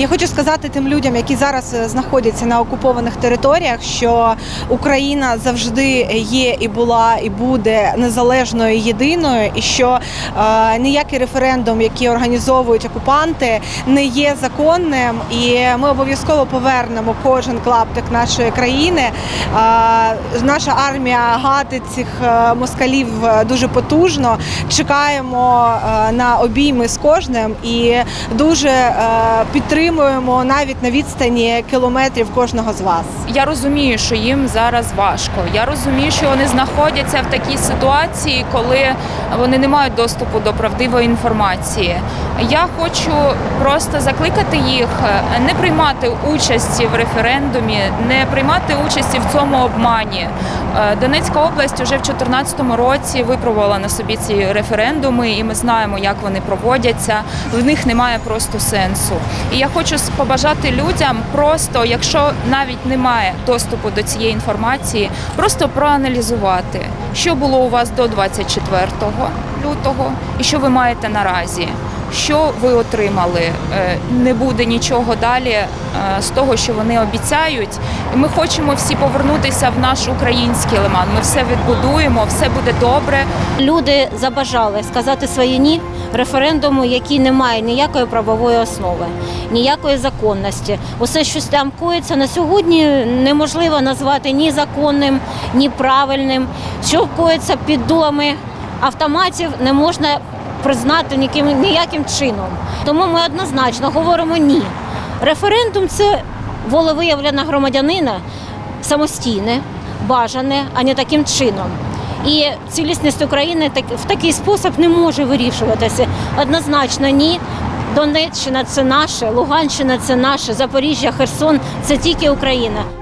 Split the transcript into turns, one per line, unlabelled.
Я хочу сказати тим людям, які зараз е, знаходяться на окупованих територіях, що Україна завжди є і була, і буде незалежною єдиною, і що е, ніякий референдум, який організовують окупанти, не є законним, і ми обов'язково повернемо кожен клаптик нашої країни. Е, наша армія гатить цих е, москалів е, дуже потужно. Чекаємо е, на обійми з кожним і дуже е, підтримуємо навіть на відстані кілометрів кожного з вас.
Я розумію, що їм зараз важко. Я розумію, що вони знаходяться в такій ситуації, коли вони не мають доступу до правдивої інформації. Я хочу просто закликати їх е, не приймати участі в референдумі, не приймати участі в цьому обмані. Е, Донецька область вже в 2014 році випробувала на собі ці референдуми, і ми знаємо, як вони проводяться. В них немає просто сенсу. І я хочу побажати людям просто, якщо навіть немає доступу до цієї інформації, просто проаналізувати, що було у вас до 24 лютого і що ви маєте наразі. Що ви отримали? Е, Не буде нічого далі е, з того, що вони обіцяють. І ми хочемо всі повернутися в наш український лиман. Ми все відбудуємо, все буде добре.
Люди забажали сказати своє ні референдуму, який не має ніякої правової основи, ніякої законності. Усе, що там коїться на сьогодні, неможливо назвати ні законним, ні правильним. Що коїться під дулами автоматів, не можна признати ніким, ніяким чином. Тому ми однозначно говоримо ні. Референдум це волевиявлення громадянина самостійне, бажане, а не таким чином. І цілісність України в такий спосіб не може вирішуватися. Однозначно, ні. Донеччина це наше, Луганщина це наше, Запоріжжя, Херсон це тільки Україна.